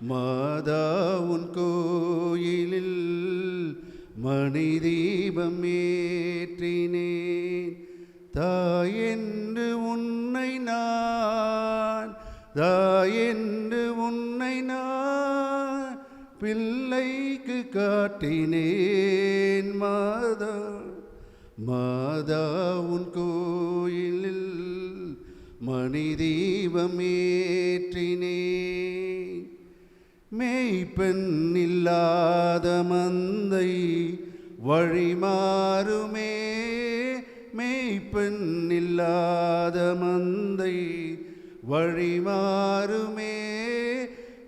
மாதா உன் கோயிலில் மணி தீபம் ஏற்றினேன் தாயென்று உன்னை நான் தாயென்று உன்னை நான் பிள்ளைக்கு காட்டினேன் மாதா. மாதா உன் கோ மணி தீபம் ஏற்றினேன் மேய்ப்பெண் இல்லாத மந்தை வழிமாறுமே. மெய்ப்பெண் இல்லாத மந்தை வழிமாறுமே.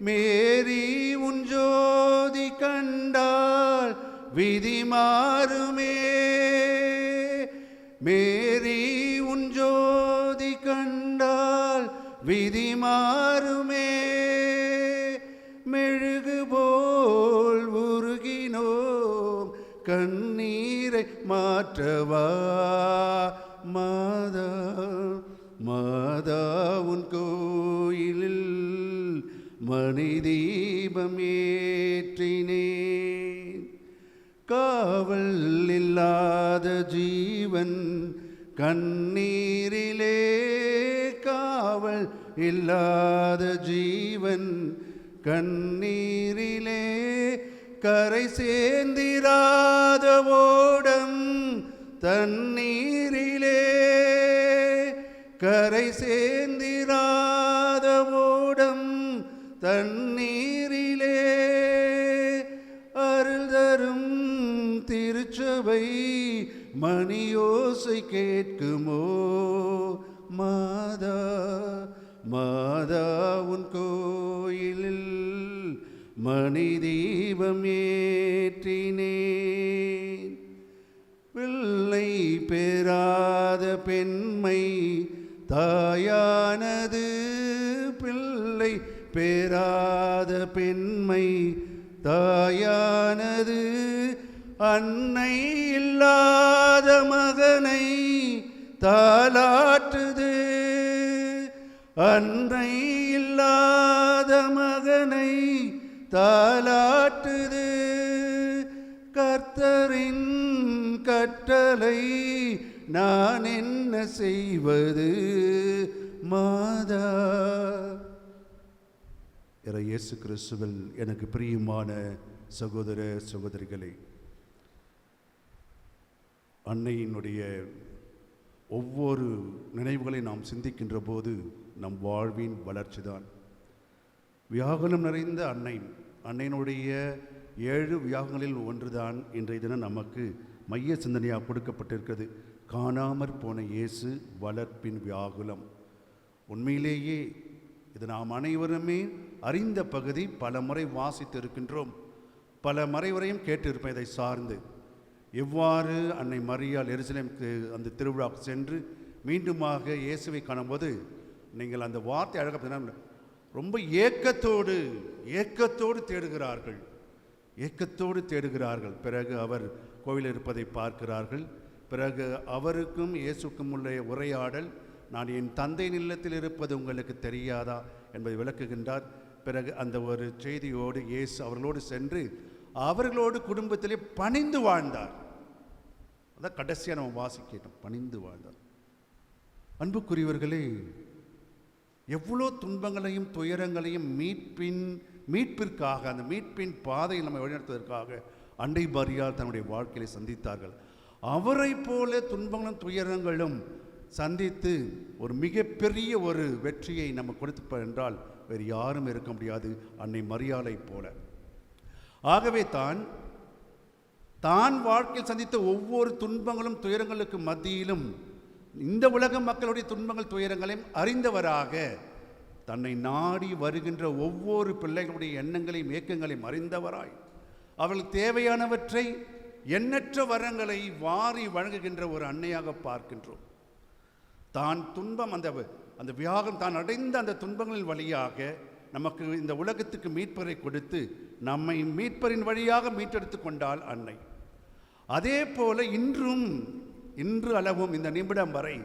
மேரி உன் ஜோதி கண்டால் விதி மாறுமே. மாறுமே. மெழுகு போல் உருகினோம். கண்ணீரை மாற்றவா. மாதா மாதா உன் கோயிலில் மணி தீபம் ஏற்றினேன். காவல் இல்லாத ஜீவன் கண்ணீரிலே காவல் இல்லாத ஜீவன் கண்ணீரிலே கரை சேர்ந்திராத ஓடம் தண்ணீரிலே கரை சேர்ந்திராத ஓடம் தண்ணீரிலே அருள் தரும் திருச்சபை மணியோசை கேட்குமோ மாதா? மாதா உன் கோயிலில் மணி தீபம் ஏற்றினேன். பிள்ளை பெறாத பெண்மை தாயானது. பிள்ளை பெறாத பெண்மை தாயானது. அன்னை இல்லாத மகனை தாலாற்றுது அன்னை இல்லாத மகனை தாலாட்டுது. கர்த்தரின் கட்டளை நான் என்ன செய்வது? மாதா. இறை இயேசு கிறிஸ்துவில் எனக்கு பிரியமான சகோதர சகோதரிகளே அன்னையினுடைய ஒவ்வொரு நினைவுகளை நாம் சிந்திக்கின்ற போது நம் வாழ்வின் வளர்ச்சி தான் வியாகுலம் நிறைந்த அன்னை அன்னையினுடைய ஏழு வியாகங்களில் ஒன்றுதான் இன்றைய தினம் நமக்கு மைய சிந்தனையாக கொடுக்கப்பட்டிருக்கிறது. காணாமற் போன இயேசு வளர்ப்பின் வியாகுலம். உண்மையிலேயே இது நாம் அனைவருமே அறிந்த பகுதி பல முறை வாசித்து இருக்கின்றோம் பல மறைவரையும் கேட்டிருப்பேன் இதை சார்ந்து. எவ்வாறு அன்னை மரியால் எருசலேமுக்கு அந்த திருவிழாவுக்கு சென்று மீண்டுமாக இயேசுவை காணும்போது நீங்கள் அந்த வார்த்தை அழகாக ரொம்ப ஏக்கத்தோடு ஏக்கத்தோடு தேடுகிறார்கள். ஏக்கத்தோடு தேடுகிறார்கள். பிறகு அவர் கோவில் இருப்பதை பார்க்கிறார்கள். பிறகு அவருக்கும் இயேசுக்கும் உள்ள உரையாடல் நான் என் தந்தை நிலத்தில் இருப்பது உங்களுக்கு தெரியாதா? என்பதை விளக்குகின்றார். பிறகு அந்த ஒரு செய்தியோடு இயேசு அவர்களோடு சென்று அவர்களோடு குடும்பத்திலே பணிந்து வாழ்ந்தார். அதான் கடைசியாக நம்ம வாசிக்கிட்டோம் பணிந்து வாழ்ந்தார். அன்புக்குரியவர்களே எவ்வளோ துன்பங்களையும் துயரங்களையும் மீட்பின் மீட்பிற்காக அந்த மீட்பின் பாதையை நம்ம வழிநடத்துவதற்காக அண்டை பாரியார் தன்னுடைய வாழ்க்கையை சந்தித்தார்கள். அவரை போல துன்பங்களும் துயரங்களும் சந்தித்து ஒரு மிகப்பெரிய ஒரு வெற்றியை நம்ம கொடுத்துப்ப என்றால் வேறு யாரும் இருக்க முடியாது அன்னை மரியாதை போல. ஆகவே தான் தான் வாழ்க்கையில் சந்தித்த ஒவ்வொரு துன்பங்களும் துயரங்களுக்கு மத்தியிலும் இந்த உலக மக்களுடைய துன்பங்கள் துயரங்களையும் அறிந்தவராக தன்னை நாடி வருகின்ற ஒவ்வொரு பிள்ளைகளுடைய எண்ணங்களையும் இயக்கங்களையும் அறிந்தவராய். அவள் தேவையானவற்றை எண்ணற்ற வரங்களை வாரி வழங்குகின்ற ஒரு அன்னையாக பார்க்கின்றோம். தான் துன்பம் அந்த அந்த வியாகம் தான் அடைந்த அந்த துன்பங்களின் வழியாக நமக்கு இந்த உலகத்துக்கு மீட்பரை கொடுத்து நம்மை மீட்பரின் வழியாக மீட்டெடுத்து கொண்டாள் அன்னை. அதே போல இன்றும் இன்று அளவும் இந்த நிமிடம் வரை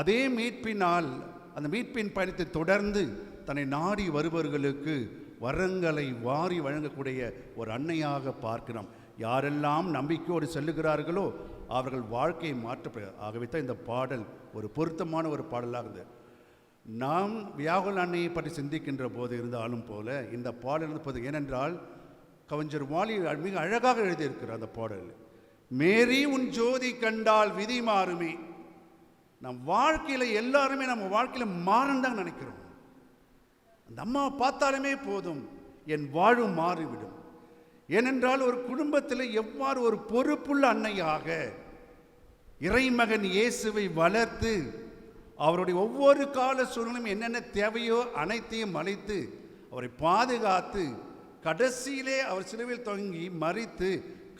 அதே மீட்பினால் அந்த மீட்பின் பயணத்தை தொடர்ந்து தன்னை நாடி வருபவர்களுக்கு வரங்களை வாரி வழங்கக்கூடிய ஒரு அன்னையாக பார்க்கிறோம். யாரெல்லாம் நம்பிக்கையோடு செல்லுகிறார்களோ அவர்கள் வாழ்க்கையை மாற்ற ஆகவே தான் இந்த பாடல் ஒரு பொருத்தமான ஒரு பாடலாக இருந்தது. நாம் வியாகுல் அன்னையை பற்றி சிந்திக்கின்ற போது இருந்தாலும் போல இந்த பாடல் இருப்பது ஏனென்றால் கவிஞர் வாலி மிக அழகாக எழுதியிருக்கிறார் அந்த பாடல் மேரி உன் ஜோதி கண்டால் விதி மாறுமே. நம் வாழ்க்கையில் எல்லாருமே நம்ம வாழ்க்கையில் மாறணும் தான் நினைக்கிறோம். அந்த அம்மாவை பார்த்தாலுமே போதும். என் வாழ்வு மாறிவிடும். ஏனென்றால் ஒரு குடும்பத்தில் எவ்வாறு ஒரு பொறுப்புள்ள அன்னையாக இறைமகன் இயேசுவை வளர்த்து அவருடைய ஒவ்வொரு கால சூழ்நிலையும் என்னென்ன தேவையோ அனைத்தையும் அழைத்து அவரை பாதுகாத்து கடைசியிலே அவர் சிலுவையில் தொங்கி மறித்து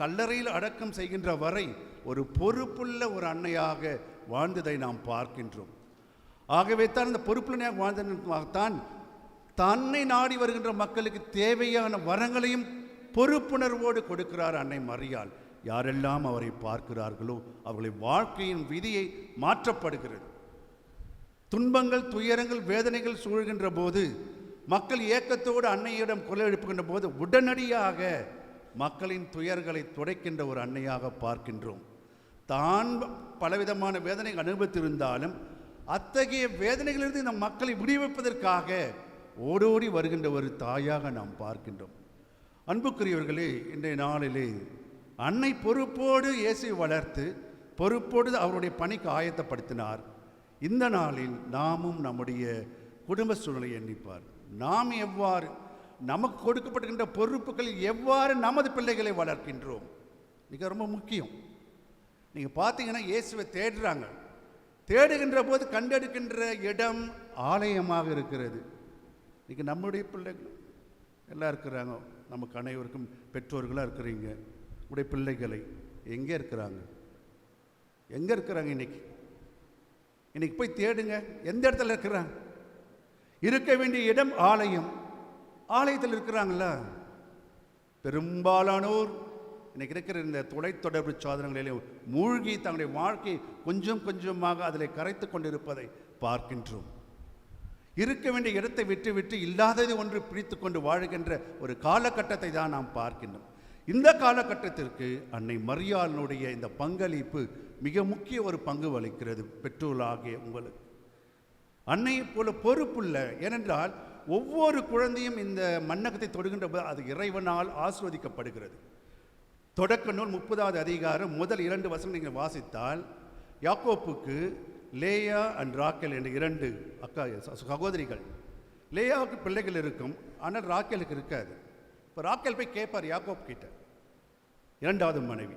கல்லறையில் அடக்கம் செய்கின்ற வரை ஒரு பொறுப்புள்ள ஒரு அன்னையாக வாழ்ந்ததை நாம் பார்க்கின்றோம். ஆகவே தான் இந்த பொறுப்புள்ளனையாக வாழ்ந்ததான் தன்னை நாடி வருகின்ற மக்களுக்கு தேவையான வரங்களையும் பொறுப்புணர்வோடு கொடுக்கிறார் அன்னை மறியால் யாரெல்லாம் அவரை பார்க்கிறார்களோ அவர்களின் வாழ்க்கையின் விதியை மாற்றப்படுகிறது. துன்பங்கள் துயரங்கள் வேதனைகள் சூழ்கின்ற போது மக்கள் ஏக்கத்தோடு அன்னையிடம் குரல் எழுப்புகின்ற போது உடனடியாக மக்களின் துயர்களை துடைக்கின்ற ஒரு அன்னையாக பார்க்கின்றோம். தான் பலவிதமான வேதனை அனுபவித்திருந்தாலும் அத்தகைய வேதனைகளிலிருந்து இந்த மக்களை விடுவிப்பதற்காக ஓடோடி வருகின்ற ஒரு தாயாக நாம் பார்க்கின்றோம். அன்புக்குரியவர்களே இன்றைய நாளிலே அன்னை பொறுப்போடு இயேசுவை வளர்த்து பொறுப்போடு அவருடைய பணிக்கு ஆயத்தப்படுத்தினார். இந்த நாளில் நாமும் நம்முடைய குடும்ப சூழலை எண்ணிப்பார். நாம் எவ்வாறு நமக்கு கொடுக்கப்படுகின்ற பொறுப்புகளில் எவ்வாறு நமது பிள்ளைகளை வளர்க்கின்றோம்? மிக ரொம்ப முக்கியம். நீங்கள் பார்த்தீங்கன்னா இயேசுவை தேடுறாங்க. தேடுகின்ற போது கண்டெடுக்கின்ற இடம் ஆலயமாக இருக்கிறது. இன்றைக்கி நம்முடைய பிள்ளைகள் எல்லாம் இருக்கிறாங்க. நமக்கு அனைவருக்கும் பெற்றோர்களாக இருக்கிறீங்க. உடைய பிள்ளைகளை எங்கே இருக்கிறாங்க? எங்கே இருக்கிறாங்க இன்னைக்கு? இன்னைக்கு போய் தேடுங்க. எந்த இடத்துல இருக்கிறாங்க? இருக்க வேண்டிய இடம் ஆலயம். ஆலயத்தில் இருக்கிறாங்கள பெரும்பாலானோர் இன்னைக்கு இருக்கிற இந்த தொலைத்தொடர்பு சாதனங்களிலே மூழ்கி தங்களுடைய வாழ்க்கையை கொஞ்சம் கொஞ்சமாக அதில் கரைத்து கொண்டிருப்பதை பார்க்கின்றோம். இருக்க வேண்டிய இடத்தை விட்டு விட்டு இல்லாதது ஒன்று பிடித்து கொண்டு வாழுகின்ற ஒரு காலகட்டத்தை தான் நாம் பார்க்கின்றோம். இந்த காலகட்டத்திற்கு அன்னை மரியாளனுடைய இந்த பங்களிப்பு மிக முக்கிய ஒரு பங்கு வகிக்கிறது. பெற்றோர்களாகிய உங்களுக்கு. அன்னையைப் போல பொறுப்புள்ள ஏனென்றால் ஒவ்வொரு குழந்தையும் இந்த மன்னகத்தை தொடுகின்ற போது அது இறைவனால் ஆஸ்வதிக்கப்படுகிறது தொடக்க நூல் முப்பதாவது அதிகாரம் முதல் இரண்டு வசனம் நீங்கள் வாசித்தால் யாக்கோப்புக்கு லேயா அண்ட் ராக்கெல் என்ற இரண்டு அக்கா சகோதரிகள். லேயாவுக்கு பிள்ளைகள் இருக்கும் ஆனால் ராக்கேலுக்கு இருக்காது. இப்போ ராக்கேல் போய் கேட்பார் யாக்கோப் கிட்ட. இரண்டாவது மனைவி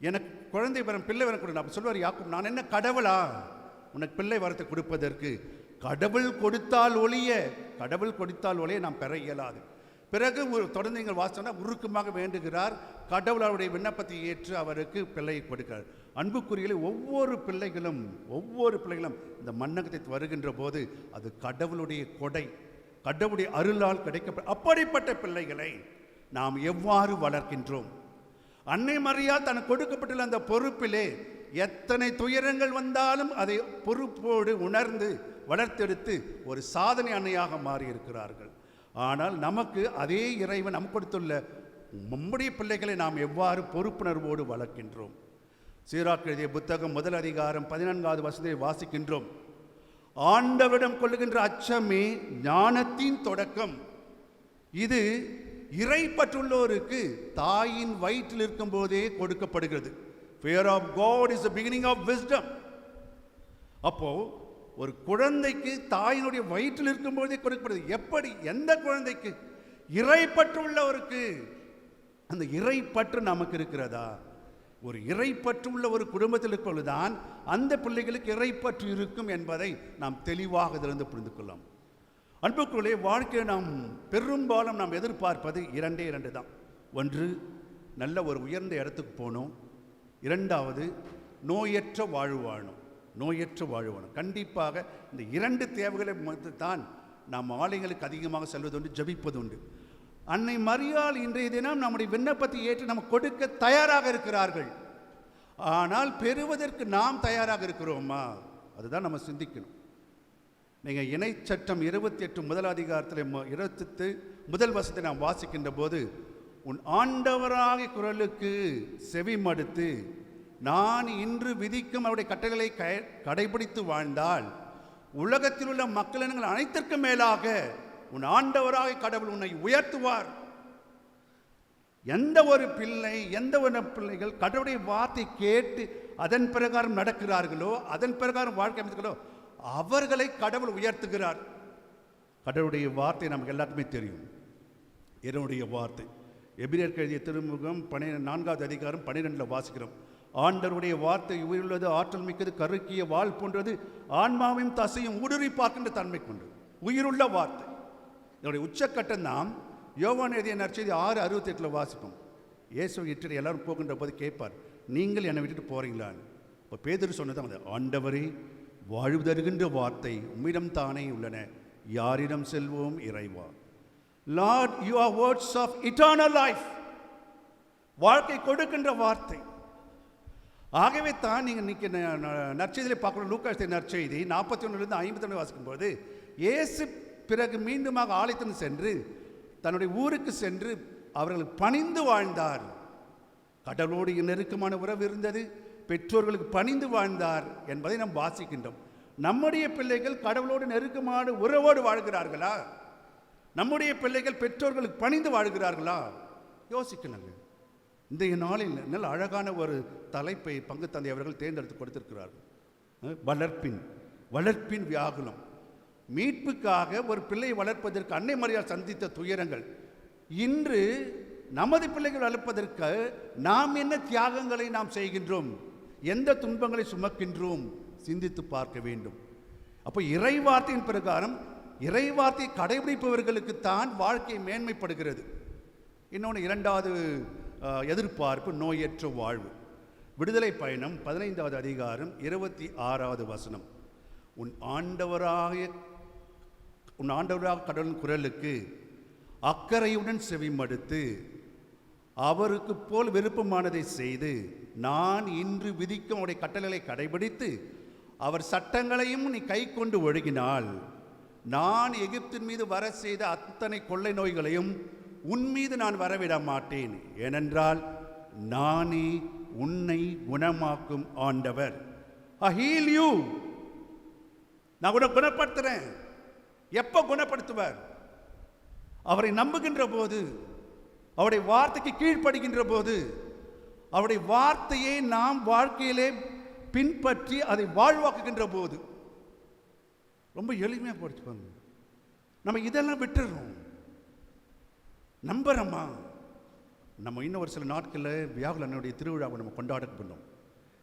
எனக்கு குழந்தை வரம் பிள்ளை வரம் கொடு அப்ப சொல்வார் யாக்கோப் நான் என்ன கடவுளா? உனக்கு பிள்ளை வரத்தை கொடுப்பதற்கு கடவுள் கொடுத்தால் ஒழிய கடவுள் கொடுத்தால் ஒழிய நாம் பெற இயலாது. பிறகு ஒரு தொடர்ந்து நீங்கள் வாசனா உருக்கமாக வேண்டுகிறார் கடவுள் அவருடைய விண்ணப்பத்தை ஏற்று அவருக்கு பிள்ளை கொடுக்கிறார். அன்புக்குரியலை ஒவ்வொரு பிள்ளைகளும் ஒவ்வொரு பிள்ளைகளும் இந்த மன்னகத்தை வருகின்ற போது அது கடவுளுடைய கொடை கடவுளுடைய அருளால் கிடைக்க அப்படிப்பட்ட பிள்ளைகளை நாம் எவ்வாறு வளர்க்கின்றோம்? அன்னை மறியால் தனக்கு கொடுக்கப்பட்டுள்ள அந்த பொறுப்பிலே எத்தனை துயரங்கள் வந்தாலும் அதை பொறுப்போடு உணர்ந்து வளர்த்தெடுத்து ஒரு சாதனை அன்னையாக மாறியிருக்கிறார்கள். ஆனால் நமக்கு அதே இறைவன் நம் கொடுத்துள்ள நம்முடைய பிள்ளைகளை நாம் எவ்வாறு பொறுப்புணர்வோடு வளர்க்கின்றோம்? சீராக்கு எழுதிய புத்தகம் முதல் அதிகாரம் பதினான்காவது வசதியை வாசிக்கின்றோம். ஆண்டவரிடம் கொள்ளுகின்ற அச்சமே ஞானத்தின் தொடக்கம். இது இறை பற்றுள்ளோருக்கு தாயின் வயிற்றில் இருக்கும் போதே கொடுக்கப்படுகிறது. Fear of God is the beginning of wisdom அப்போ ஒரு குழந்தைக்கு தாயினுடைய வயிற்றில் இருக்கும்போதே கொடுக்கப்படுது எப்படி? எந்த குழந்தைக்கு? இறைப்பற்றுள்ளவருக்கு. அந்த இறைப்பற்று நமக்கு இருக்கிறதா? ஒரு இறைப்பற்று உள்ள ஒரு குடும்பத்தில் இருப்பதுதான் அந்த பிள்ளைகளுக்கு இறைப்பற்று இருக்கும் என்பதை நாம் தெளிவாக இதிலிருந்து புரிந்து கொள்ளலாம். அன்புக்குள்ளே வாழ்க்கையை நாம் பெரும்பாலும் நாம் எதிர்பார்ப்பது இரண்டே இரண்டு தான். ஒன்று நல்ல ஒரு உயர்ந்த இடத்துக்கு போகணும். இரண்டாவது நோயற்ற வாழ்வு வாழணும். நோயற்று வாழ்வு கண்டிப்பாக இந்த இரண்டு தேவைகளை மொத்த- தான் நாம் ஆலயங்களுக்கு அதிகமாக செல்வதுண்டு ஜபிப்பதுண்டு அன்னை மரியாள் இன்றைய தினம் நம்முடைய விண்ணப்பத்தை ஏற்று நம்ம கொடுக்க தயாராக இருக்கிறார்கள். ஆனால் பெறுவதற்கு நாம் தயாராக இருக்கிறோமா? அதுதான் நம்ம சிந்திக்கணும். நீங்கள் இணைச்சட்டம் இருபத்தி எட்டு முதல் அதிகாரத்தில் இருபத்தெட்டு முதல் வசத்தை நாம் வாசிக்கின்ற போது உன் ஆண்டவராகிய குரலுக்கு செவி மடுத்து நான் இன்று விதிக்கும் அவருடைய கட்டளைகளை கடைபிடித்து வாழ்ந்தால் உலகத்தில் உள்ள மக்களினங்கள் அனைத்திற்கும் மேலாக உன் ஆண்டவராக கடவுள் உன்னை உயர்த்துவார். எந்த ஒரு பிள்ளை எந்த ஒரு பிள்ளைகள் கடவுளுடைய வார்த்தை கேட்டு அதன் பிரகாரம் நடக்கிறார்களோ அதன் பிரகாரம் வாழ்க்கை அமைத்துகளோ அவர்களை கடவுள் உயர்த்துகிறார். கடவுளுடைய வார்த்தை நமக்கு எல்லாருக்குமே தெரியும். என்னுடைய வார்த்தை. எபிரியர் எழுதிய திருமுகம் பனிரெண்டு நான்காவது அதிகாரம் பன்னிரெண்டில் வாசிக்கிறோம். ஆண்டவருடைய வார்த்தை உயிருள்ளது ஆற்றல் மிக்கது கருக்கிய வாழ் போன்றது ஆன்மாவையும் தசையும் ஊடுருவி பார்க்கின்ற தன்மை கொண்டு உயிருள்ள வார்த்தை. இதனுடைய உச்சக்கட்டம் நாம் யோவான் எழுதிய நற்செய்தி ஆறு அறுபத்தி எட்டில் வாசிப்போம். இயேசு இட்டு எல்லாரும் போகின்ற போது கேட்பார் நீங்கள் என்னை விட்டுட்டு போகிறீங்களான்னு இப்போ பேதர் சொன்னது அந்த ஆண்டவரே வாழ்வு தருகின்ற வார்த்தை உம்மிடம் தானே உள்ளன. யாரிடம் செல்வோம்? இறைவா. Lord you are words of eternal life வாழ்க்கை கொடுக்கின்ற வார்த்தை. ஆகவே தான் நீங்கள் இன்னைக்கு ந- ந- நற்செய்தியிலே பார்க்கணும். லூக்காஸ் நற்செய்தி நாற்பத்தி ஒன்றுலேருந்து ஐம்பத்தி ஒன்று வாசிக்கும்போது இயேசு பிறகு மீண்டுமாக ஆலயத்திற்கு சென்று தன்னுடைய ஊருக்கு சென்று அவர்கள் பணிந்து வாழ்ந்தார். கடவுளோடு நெருக்கமான உறவு இருந்தது. பெற்றோர்களுக்கு பணிந்து வாழ்ந்தார் என்பதை நாம் வாசிக்கின்றோம். நம்முடைய பிள்ளைகள் கடவுளோடு நெருக்கமான உறவோடு வாழ்கிறார்களா? நம்முடைய பிள்ளைகள் பெற்றோர்களுக்கு பணிந்து வாழ்கிறார்களா? யோசிக்கணுங்க. இன்றைய நாளில் நல்ல அழகான ஒரு தலைப்பை பங்கு தந்தை அவர்கள் தேர்ந்தெடுத்து கொடுத்திருக்கிறார்கள். வளர்ப்பின் வளர்ப்பின் வியாகுலம். மீட்புக்காக ஒரு பிள்ளையை வளர்ப்பதற்கு அன்னை மரியாதை சந்தித்த துயரங்கள். இன்று நமது பிள்ளைகள் வளர்ப்பதற்கு நாம் என்ன தியாகங்களை நாம் செய்கின்றோம்? எந்த துன்பங்களை சுமக்கின்றோம்? சிந்தித்து பார்க்க வேண்டும். அப்போ இறைவார்த்தையின் பிரகாரம் இறைவார்த்தை கடைபிடிப்பவர்களுக்குத்தான் வாழ்க்கை மேன்மைப்படுகிறது. இன்னொன்று இரண்டாவது எதிர்பார்ப்பு நோயற்ற வாழ்வு. விடுதலை பயணம் பதினைந்தாவது அதிகாரம் இருபத்தி ஆறாவது வசனம். உன் ஆண்டவராக உன் ஆண்டவராக கடவுளின் குரலுக்கு அக்கறையுடன் செவிமடுத்து அவருக்கு போல் விருப்பமானதை செய்து நான் இன்று விதிக்கும் உடைய கட்டளைகளை கடைபிடித்து அவர் சட்டங்களையும் நீ கை கொண்டு ஒழுகினால் நான் எகிப்தின் மீது வர செய்த அத்தனை கொள்ளை நோய்களையும் உன் மீது நான் வரவிட மாட்டேன். ஏனென்றால் நானே உன்னை குணமாக்கும் ஆண்டவர். அஹீல் யூ நான் உன்னை குணப்படுத்துறேன். எப்போ குணப்படுத்துவார்? அவரை நம்புகின்ற போது அவருடைய வார்த்தைக்கு கீழ்ப்படுகின்ற போது அவருடைய வார்த்தையை நாம் வாழ்க்கையிலே பின்பற்றி அதை வாழ்வாக்குகின்ற போது ரொம்ப எளிமையாக படிச்சுப்பாங்க நம்ம இதெல்லாம் விட்டுடுறோம் நம்புகிறோமா நம்ம இன்னும் ஒரு சில நாட்களில் வியாகுல அன்னையுடைய திருவிழாவை நம்ம கொண்டாட பண்ணோம்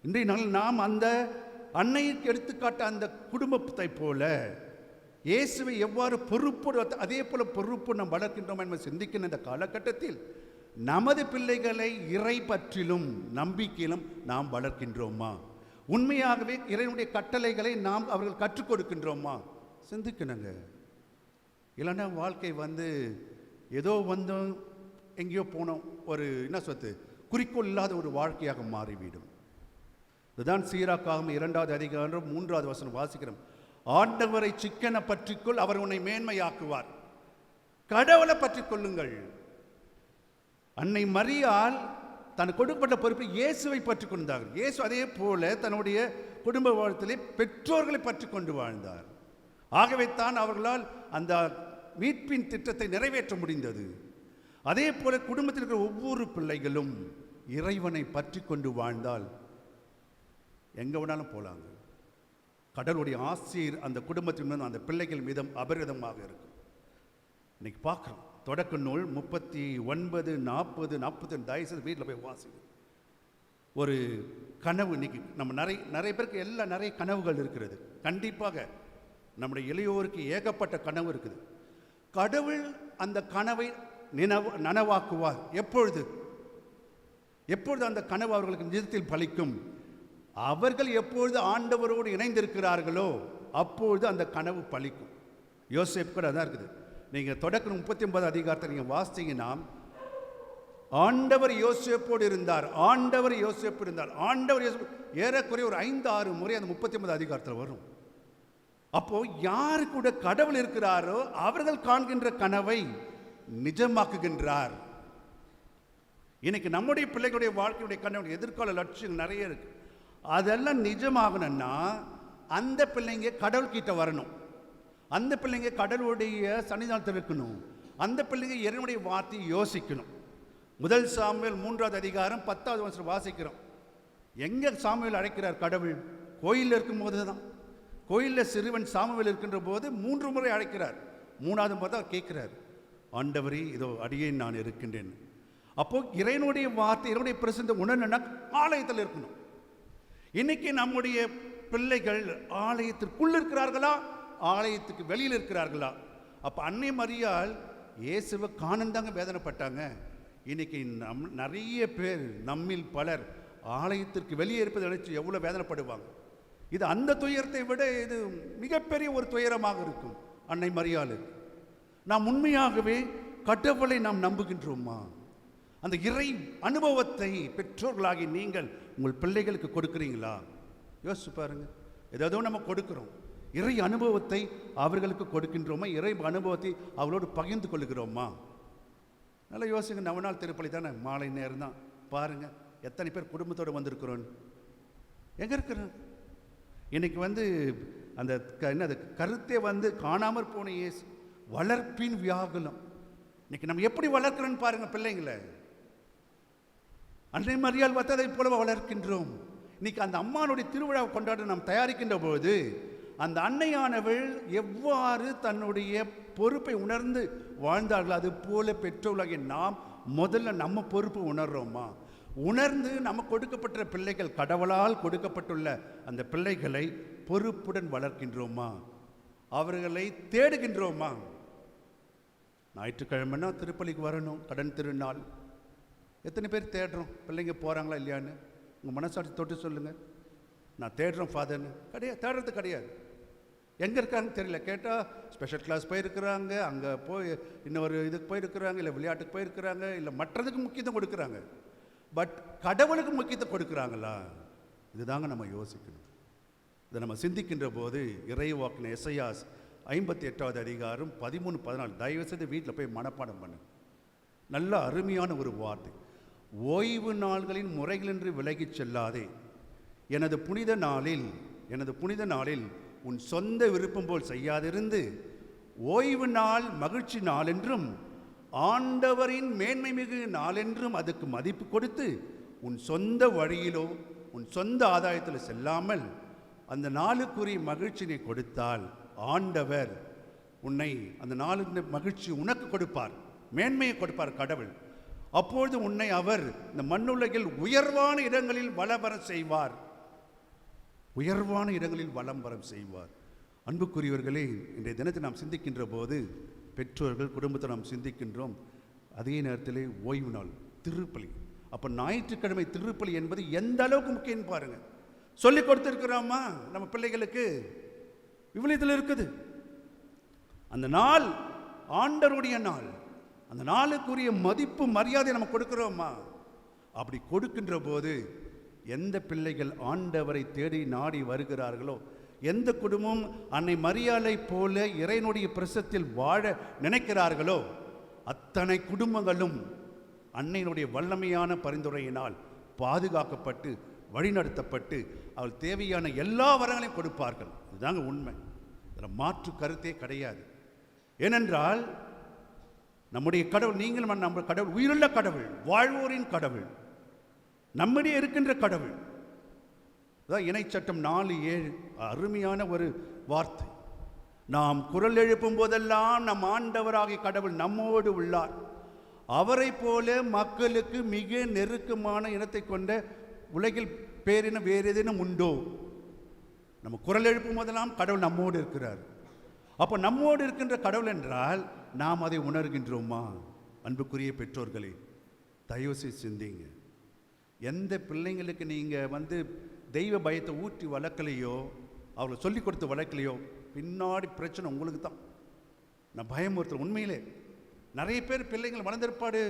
இன்றைய நாள் நாம் அந்த அன்னைக்கு எடுத்துக்காட்ட அந்த குடும்பத்தை போல இயேசுவை எவ்வாறு பொறுப்பு அதே போல பொறுப்பு நாம் வளர்க்கின்றோம் என்பதை சிந்திக்கின்ற இந்த காலகட்டத்தில் நமது பிள்ளைகளை இறை பற்றிலும் நம்பிக்கையிலும் நாம் வளர்க்கின்றோமா? உண்மையாகவே இறைவனுடைய கட்டளைகளை நாம் அவர்கள் கற்றுக் கொடுக்கின்றோமா? சிந்திக்கணுங்க. இல்லைன்னா வாழ்க்கை வந்து ஏதோ வந்தோம் எங்கேயோ போனோம் ஒரு என்ன சொத்து? குறிக்கோள் இல்லாத ஒரு வாழ்க்கையாக மாறிவிடும். இதுதான் சீராக்காகும் இரண்டாவது அதிகாரம் மூன்றாவது வசனம் வாசிக்கிறோம். ஆண்டவரை சிக்கனை பற்றிக்கொள் அவர் உன்னை மேன்மையாக்குவார். கடவுளை பற்றி கொள்ளுங்கள். அன்னை மரியால் தன் கொடுக்கப்பட்ட பொறுப்பை இயேசுவை பற்றி கொண்டார். இயேசு அதே போல தன்னுடைய குடும்ப வாழ்த்திலே பெற்றோர்களை பற்றி கொண்டு வாழ்ந்தார். ஆகவே தான் அவர்களால் அந்த மீட்பின் திட்டத்தை நிறைவேற்ற முடிந்தது. அதே போல குடும்பத்தில் இருக்கிற ஒவ்வொரு பிள்ளைகளும் இறைவனை பற்றி கொண்டு வாழ்ந்தால் எங்கே வேணாலும் போகலாங்க கடவுளுடைய ஆசிரியர் அந்த குடும்பத்தின் மீதும் அந்த பிள்ளைகள் மீதும் அபரிதமாக இருக்கும். இன்னைக்கு பார்க்குறோம். தொடக்க நூல் முப்பத்தி ஒன்பது நாற்பது நாற்பத்தி ரெண்டு தயவுசெய்து வீட்டில் போய் வாசிங்க. ஒரு கனவு இன்னைக்கு நம்ம நிறைய நிறைய பேருக்கு எல்லா நிறைய கனவுகள் இருக்கிறது. கண்டிப்பாக நம்முடைய இளையோருக்கு ஏகப்பட்ட கனவு இருக்குது. கடவுள் அந்த கனவை நினவு நனவாக்குவார். எப்பொழுது? எப்பொழுது அந்த கனவு அவர்களுக்கு நிஜத்தில் பலிக்கும்? அவர்கள் எப்பொழுது ஆண்டவரோடு இணைந்திருக்கிறார்களோ அப்பொழுது அந்த கனவு பலிக்கும். யோசேப் கூட அதான் இருக்குது. நீங்கள் தொடக்க முப்பத்தி ஒன்பது அதிகாரத்தை நீங்கள் வாசித்தீங்கன்னா ஆண்டவர் யோசேப்போடு இருந்தார் ஆண்டவர் யோசேப்பு இருந்தார் ஆண்டவர் யோசேப் ஏறக்குறைய ஒரு ஐந்து ஆறு முறை அந்த முப்பத்தி ஒன்பது அதிகாரத்தில் வரும். அப்போ யாரு கூட கடவுள் இருக்கிறாரோ அவர்கள் காண்கின்ற கனவை நிஜமாக்குகின்றார். இன்னைக்கு நம்முடைய பிள்ளைகளுடைய வாழ்க்கையுடைய கனவுடைய எதிர்கால லட்சியம் நிறைய இருக்கு. அதெல்லாம் நிஜமாகணும்னா அந்த பிள்ளைங்க கடவுள்கிட்ட வரணும். அந்த பிள்ளைங்க கடவுளுடைய சன்னிதானத்தில் இருக்கணும் அந்த பிள்ளைங்க இறைவனுடைய வார்த்தையை யோசிக்கணும். முதல் சாமியல் மூன்றாவது அதிகாரம் பத்தாவது வருஷம் வாசிக்கிறோம். எங்கே சாமியல் அழைக்கிறார் கடவுள்? கோயிலில் இருக்கும்போது தான் கோயிலில் சிறுவன் சாமுவேல் இருக்கின்ற போது மூன்று முறை அழைக்கிறார். மூணாவது முறை தான் கேட்கிறார். ஆண்டவரே இதோ அடியே நான் இருக்கின்றேன். அப்போ இறைவனுடைய வார்த்தை இறைவனுடைய பிரசந்த உணர்னா ஆலயத்தில் இருக்கணும். இன்னைக்கு நம்முடைய பிள்ளைகள் ஆலயத்திற்குள் இருக்கிறார்களா? ஆலயத்துக்கு வெளியில் இருக்கிறார்களா? அப்போ அன்னை மரியாள் இயேசுவை காணந்தாங்க வேதனைப்பட்டாங்க. இன்னைக்கு நம் நிறைய பேர் நம்மில் பலர் ஆலயத்திற்கு வெளியே இருப்பதை நினைச்சு எவ்வளோ வேதனைப்படுவாங்க. இது அந்த துயரத்தை விட இது மிகப்பெரிய ஒரு துயரமாக இருக்கும் அன்னை மரியாளுக்கு. நாம் உண்மையாகவே கடவுளை நாம் நம்புகின்றோமா? அந்த இறை அனுபவத்தை பெற்றோர்களாகி நீங்கள் உங்கள் பிள்ளைகளுக்கு கொடுக்குறீங்களா? யோசிச்சு பாருங்க. ஏதோ நம்ம கொடுக்குறோம். இறை அனுபவத்தை அவர்களுக்கு கொடுக்கின்றோமா? இறை அனுபவத்தை அவளோடு பகிர்ந்து கொள்கிறோமா நல்லா யோசிங்க. நவநாள் திருப்பலி தானே? மாலை நேரம் தான். பாருங்கள் எத்தனை பேர் குடும்பத்தோடு வந்திருக்கிறோன்னு. எங்கே இருக்கிறோம் இன்றைக்கி வந்து அந்த க- என்னது கருத்தே வந்து காணாமற் போன இயேசு. வளர்ப்பின் வியாகுலம். இன்னைக்கு நம்ம எப்படி வளர்க்கிறோன்னு பாருங்கள் பிள்ளைங்களை. அன்னை மரியாள் வத்ததை போல வளர்க்கின்றோம். இன்றைக்கி அந்த அம்மானுடைய திருவிழாவை கொண்டாட நாம் தயாரிக்கின்ற போது அந்த அன்னையானவள் எவ்வாறு தன்னுடைய பொறுப்பை உணர்ந்து வாழ்ந்தார்கள் அது போல பெற்றோர்களாகிய நாம் முதல்ல நம்ம பொறுப்பு உணர்றோமா? உணர்ந்து நம்ம கொடுக்கப்பட்ட பிள்ளைகள் கடவுளால் கொடுக்கப்பட்டுள்ள அந்த பிள்ளைகளை பொறுப்புடன் வளர்க்கின்றோமா? அவர்களை தேடுகின்றோமா? ஞாயிற்றுக்கிழமைனா திருப்பலிக்கு வரணும் கடன் திருநாள். எத்தனை பேர் தேடுறோம்? பிள்ளைங்க போகிறாங்களா இல்லையான்னு? உங்கள் மனசாட்சி தொட்டு சொல்லுங்கள் நான் தேடுறோம் ஃபாதர்னு. கிடையாது தேடுறது கிடையாது. எங்கே இருக்காங்கன்னு தெரியல. கேட்டால் ஸ்பெஷல் கிளாஸ் போயிருக்கிறாங்க அங்கே போய் இன்னொரு இதுக்கு போயிருக்கிறாங்க இல்லை விளையாட்டுக்கு போயிருக்கிறாங்க இல்லை மற்றதுக்கு முக்கியத்துவம் கொடுக்குறாங்க. பட் கடவுளுக்கு முக்கியத்துவம் கொடுக்குறாங்களா? இதுதாங்க நம்ம யோசிக்கணும். இதை நம்ம சிந்திக்கின்ற போது இறைவாக்கின எஸ்ஐயாஸ் ஐம்பத்தி எட்டாவது அதிகாரம் பதிமூணு பதினாலு தயவு செய்து வீட்டில் போய் மனப்பாடம் பண்ணு. நல்ல அருமையான ஒரு வார்த்தை. ஓய்வு நாள்களின் முறைகளின்றி விலகிச் செல்லாதே. எனது புனித நாளில் எனது புனித நாளில் உன் சொந்த விருப்பம் போல் செய்யாதிருந்து ஓய்வு நாள் மகிழ்ச்சி நாளென்றும் ஆண்டவரின் மேன்மை மிகு நாளென்றும் அதுக்கு மதிப்பு கொடுத்து உன் சொந்த வழியிலோ உன் சொந்த ஆதாயத்தில் செல்லாமல் அந்த நாளுக்குரிய மகிழ்ச்சியை கொடுத்தால் ஆண்டவர் உன்னை அந்த நாளின் மகிழ்ச்சி உனக்கு கொடுப்பார் மேன்மையை கொடுப்பார் கடவுள். அப்பொழுது உன்னை அவர் இந்த மண்ணுலகில் உயர்வான இடங்களில் வளவர செய்வார். உயர்வான இடங்களில் வலம் வரம் செய்வார். அன்புக்குரியவர்களே இன்றைய தினத்தை நாம் சிந்திக்கின்ற போது பெற்றோர்கள் குடும்பத்தை நாம் சிந்திக்கின்றோம் அதே நேரத்திலே ஓய்வு நாள் திருப்பலி. அப்போ ஞாயிற்றுக்கிழமை திருப்பலி என்பது எந்த அளவுக்கு முக்கியம் பாருங்க. சொல்லி கொடுத்துருக்கிறோமா நம்ம பிள்ளைகளுக்கு? இவ்வளவு இருக்குது. அந்த நாள் ஆண்டருடைய நாள். அந்த நாளுக்குரிய மதிப்பு மரியாதை நம்ம கொடுக்குறோமா? அப்படி கொடுக்கின்ற போது எந்த பிள்ளைகள் ஆண்டவரை தேடி நாடி வருகிறார்களோ எந்த குடும்பம் அன்னை மரியாதை போல இறைனுடைய பிரசத்தில் வாழ நினைக்கிறார்களோ அத்தனை குடும்பங்களும் அன்னையினுடைய வல்லமையான பரிந்துரையினால் பாதுகாக்கப்பட்டு வழிநடத்தப்பட்டு அவள் தேவையான எல்லா வரங்களையும் கொடுப்பார்கள். இதுதாங்க உண்மை. இதில் மாற்று கருத்தே கிடையாது. ஏனென்றால் நம்முடைய கடவுள் நீங்கள் நம்ம கடவுள் உயிருள்ள கடவுள் வாழ்வோரின் கடவுள் நம்மிடையே இருக்கின்ற கடவுள் அதான் இணைச்சட்டம் நாலு ஏழு. அருமையான ஒரு வார்த்தை. நாம் குரல் எழுப்பும் போதெல்லாம் நம் ஆண்டவராகிய கடவுள் நம்மோடு உள்ளார். அவரைப் போல மக்களுக்கு மிக நெருக்கமான இனத்தை கொண்ட உலகில் பேரினம் வேறு ஏதேனும் உண்டோ? நம்ம குரல் எழுப்பும் போதெல்லாம் கடவுள் நம்மோடு இருக்கிறார். அப்போ நம்மோடு இருக்கின்ற கடவுள் என்றால் நாம் அதை உணர்கின்றோமா? அன்புக்குரிய பெற்றோர்களே தயவுசெய்து சிந்திங்க. எந்த பிள்ளைங்களுக்கு நீங்கள் வந்து தெய்வ பயத்தை ஊற்றி வளர்க்கலையோ அவளை சொல்லி கொடுத்து வளர்க்கலையோ பின்னாடி பிரச்சனை உங்களுக்கு தான். நான் பயமுறுத்துறேன் உண்மையிலே. நிறைய பேர் பிள்ளைங்கள் வளர்ந்திருப்பாடு.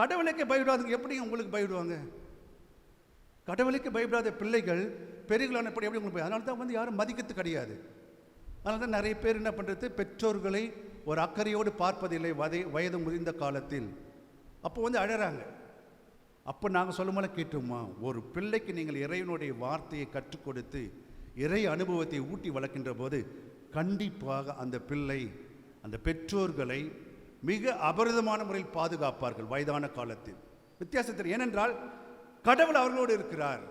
கடவுளுக்கே பயப்படாதுங்க எப்படி உங்களுக்கு பயப்படுவாங்க? கடவுளுக்கு பயப்படாத பிள்ளைகள் பெரியகளான எப்படி எப்படி உங்களுக்கு அதனால தான் வந்து யாரும் மதிக்கிறது கிடையாது. அதனால தான் நிறைய பேர் என்ன பண்ணுறது பெற்றோர்களை ஒரு அக்கறையோடு பார்ப்பதில்லை வதை வயது முதிர்ந்த காலத்தில். அப்போ வந்து அழகிறாங்க அப்போ நாங்கள் சொல்லும்போல கேட்டோமா ஒரு பிள்ளைக்கு நீங்கள் இறைவனுடைய வார்த்தையை கற்றுக் கொடுத்து இறை அனுபவத்தை ஊட்டி வளர்க்கின்ற போது கண்டிப்பாக அந்த பிள்ளை அந்த பெற்றோர்களை மிக அபரிதமான முறையில் பாதுகாப்பார்கள் வயதான காலத்தில். வித்தியாசத்தில் ஏனென்றால் கடவுள் அவர்களோடு இருக்கிறார்.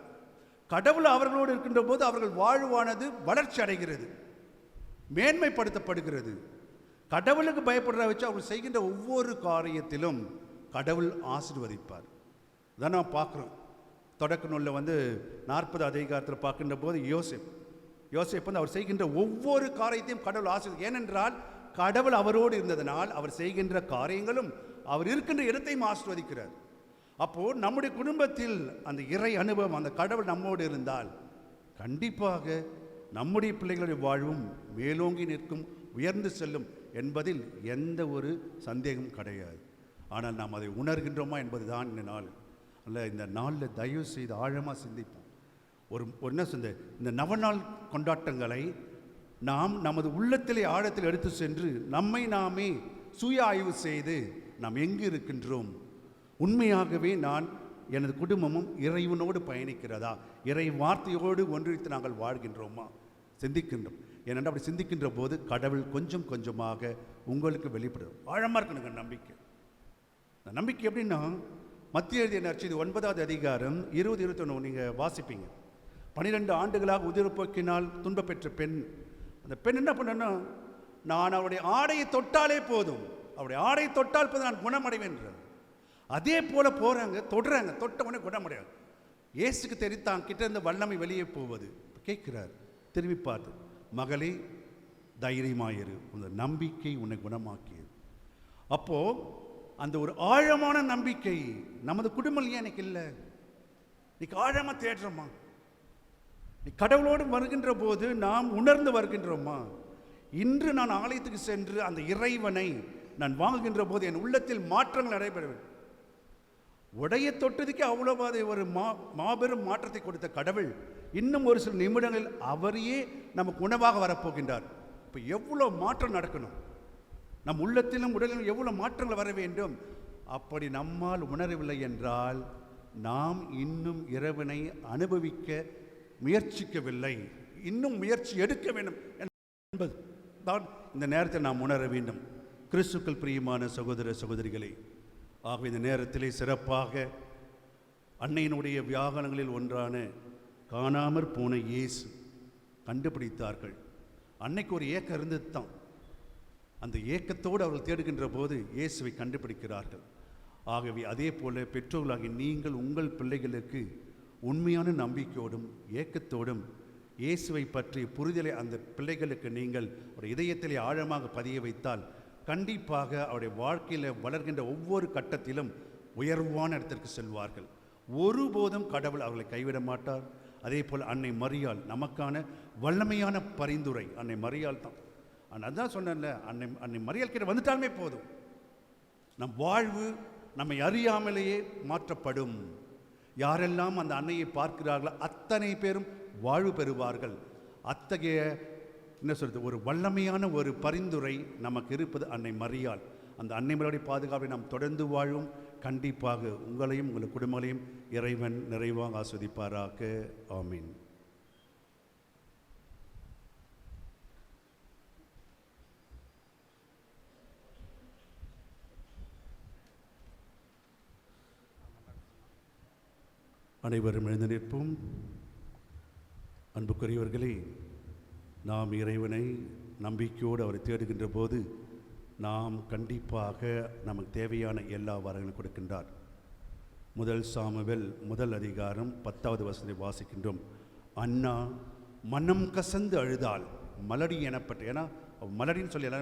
கடவுள் அவர்களோடு இருக்கின்ற போது அவர்கள் வாழ்வானது வளர்ச்சி அடைகிறது மேன்மைப்படுத்தப்படுகிறது. கடவுளுக்கு பயப்படுற வச்சு அவர்கள் செய்கின்ற ஒவ்வொரு காரியத்திலும் கடவுள் ஆசிர்வதிப்பார். இதான் நான் பார்க்குறோம். தொடக்க நூலில் வந்து நாற்பது அதிகாரத்தில் பார்க்கின்ற போது யோசிப் யோசேப் வந்து அவர் செய்கின்ற ஒவ்வொரு காரியத்தையும் கடவுள் ஆசீர்வதி ஏனென்றால் கடவுள் அவரோடு இருந்ததனால் அவர் செய்கின்ற காரியங்களும் அவர் இருக்கின்ற இடத்தையும் ஆசிர்வதிக்கிறார். அப்போது நம்முடைய குடும்பத்தில் அந்த இறை அனுபவம் அந்த கடவுள் நம்மோடு இருந்தால் கண்டிப்பாக நம்முடைய பிள்ளைகளுடைய வாழ்வும் மேலோங்கி நிற்கும் உயர்ந்து செல்லும் என்பதில் எந்த ஒரு சந்தேகமும் கிடையாது. ஆனால் நாம் அதை உணர்கின்றோமா என்பதுதான் இந்த நாள். அல்ல இந்த நாளில் தயவு செய்து ஆழமாக சிந்திப்போம். ஒரு என்ன சொந்த இந்த நவநாள் கொண்டாட்டங்களை நாம் நமது உள்ளத்திலே ஆழத்தில் எடுத்து சென்று நம்மை நாமே சுய ஆய்வு செய்து நாம் எங்கு இருக்கின்றோம்? உண்மையாகவே நான் எனது குடும்பமும் இறைவனோடு பயணிக்கிறதா? இறை வார்த்தையோடு ஒன்றித்து நாங்கள் வாழ்கின்றோமா? சிந்திக்கின்றோம். ஏனென்றால் அப்படி சிந்திக்கின்ற போது கடவுள் கொஞ்சம் கொஞ்சமாக உங்களுக்கு வெளிப்படும் ஆழமாக இருக்கணுங்க நம்பிக்கை. நம்பிக்கை எப்படின்னா மத்திய எழுதிய நற்செய்தி ஒன்பதாவது அதிகாரம் இருபது இருபத்தொன்று நீங்கள் வாசிப்பீங்க. பன்னிரெண்டு ஆண்டுகளாக உதிர்போக்கினால் துன்ப பெற்ற பெண். அந்த பெண் என்ன பண்ணனா நான் அவருடைய ஆடையை தொட்டாலே போதும். அவருடைய ஆடையை தொட்டால் போதும் நான் குணமடைவேன் அதே போல் போகிறாங்க தொடுறாங்க தொட்ட உடனே குணமடையாது இயேசுக்கு தெரித்தான் கிட்ட இருந்து வல்லமை வெளியே போவது. கேட்கிறார் திரும்பி பார்த்து மகளே தைரியமாயிரு. உன் நம்பிக்கை உன்னை குணமாக்கியது. அப்போது அந்த ஒரு ஆழமான நம்பிக்கை நமது குடும்பம் ஏன் எனக்கு இல்லை? இன்னைக்கு ஆழமாக தேடுறோமா நீ கடவுளோடு வருகின்ற போது நாம் உணர்ந்து வருகின்றோமா இன்று நான் ஆலயத்துக்கு சென்று அந்த இறைவனை நான் வாங்குகின்ற போது என் உள்ளத்தில் மாற்றங்கள் நடைபெறவில்லை உடைய தொட்டதுக்கே அவ்வளவு அது ஒரு மா மாபெரும் மாற்றத்தை கொடுத்த கடவுள் இன்னும் ஒரு சில நிமிடங்களில் அவரையே நமக்கு உணவாக வரப்போகின்றார். இப்போ எவ்வளோ மாற்றம் நடக்கணும்? நம் உள்ளத்திலும் உடலிலும் எவ்வளோ மாற்றங்கள் வர வேண்டும்? அப்படி நம்மால் உணரவில்லை என்றால் நாம் இன்னும் இறைவனை அனுபவிக்க முயற்சிக்கவில்லை. இன்னும் முயற்சி எடுக்க வேண்டும் என்பது தான் இந்த நேரத்தில் நாம் உணர வேண்டும். கிறிஸ்துக்கள் பிரியமான சகோதர சகோதரிகளை ஆகவே இந்த நேரத்திலே சிறப்பாக அன்னையினுடைய வியாகனங்களில் ஒன்றான காணாமற் போன இயேசு கண்டுபிடித்தார்கள். அன்னைக்கு ஒரு ஏக்கம் இருந்தது தான். அந்த ஏக்கத்தோடு அவர்கள் தேடுகின்ற போது இயேசுவை கண்டுபிடிக்கிறார்கள். ஆகவே அதே போல பெற்றோர்களாகி நீங்கள் உங்கள் பிள்ளைகளுக்கு உண்மையான நம்பிக்கையோடும் ஏக்கத்தோடும் இயேசுவை பற்றி புரிதலை அந்த பிள்ளைகளுக்கு நீங்கள் ஒரு இதயத்திலே ஆழமாக பதிய வைத்தால் கண்டிப்பாக அவருடைய வாழ்க்கையில் வளர்கின்ற ஒவ்வொரு கட்டத்திலும் உயர்வான இடத்திற்கு செல்வார்கள். ஒருபோதும் கடவுள் அவர்களை கைவிட மாட்டார். அதே போல் அன்னை மரியாள் நமக்கான வல்லமையான பரிந்துரை அன்னை மரியாள் தான். அதான் சொன்னேன்ல அன்னை அன்னை மறியல் கிட்ட வந்துட்டாலுமே போதும். நம் வாழ்வு நம்மை அறியாமலேயே மாற்றப்படும். யாரெல்லாம் அந்த அன்னையை பார்க்கிறார்களோ அத்தனை பேரும் வாழ்வு பெறுவார்கள். அத்தகைய என்ன சொல்கிறது ஒரு வல்லமையான ஒரு பரிந்துரை நமக்கு இருப்பது அன்னை மறியால் அந்த அன்னை மரியாதை பாதுகாப்பை நாம் தொடர்ந்து வாழும். கண்டிப்பாக உங்களையும் உங்கள் குடும்பங்களையும் இறைவன் நிறைவாக ஆஸ்வதிப்பாராக. ஆமீன். அனைவரும் எழுந்து நிற்போம். அன்புக்குரியவர்களே நாம் இறைவனை நம்பிக்கையோடு அவரை தேடுகின்ற போது நாம் கண்டிப்பாக நமக்கு தேவையான எல்லா வரங்களும் கொடுக்கின்றார். முதல் சாமுவேல் முதல் அதிகாரம் பத்தாவது வசதி வாசிக்கின்றோம். அண்ணா மனம் கசந்து அழுதால் மலடி எனப்பட்ட ஏன்னா மலடின்னு சொல்லி எல்லாரும்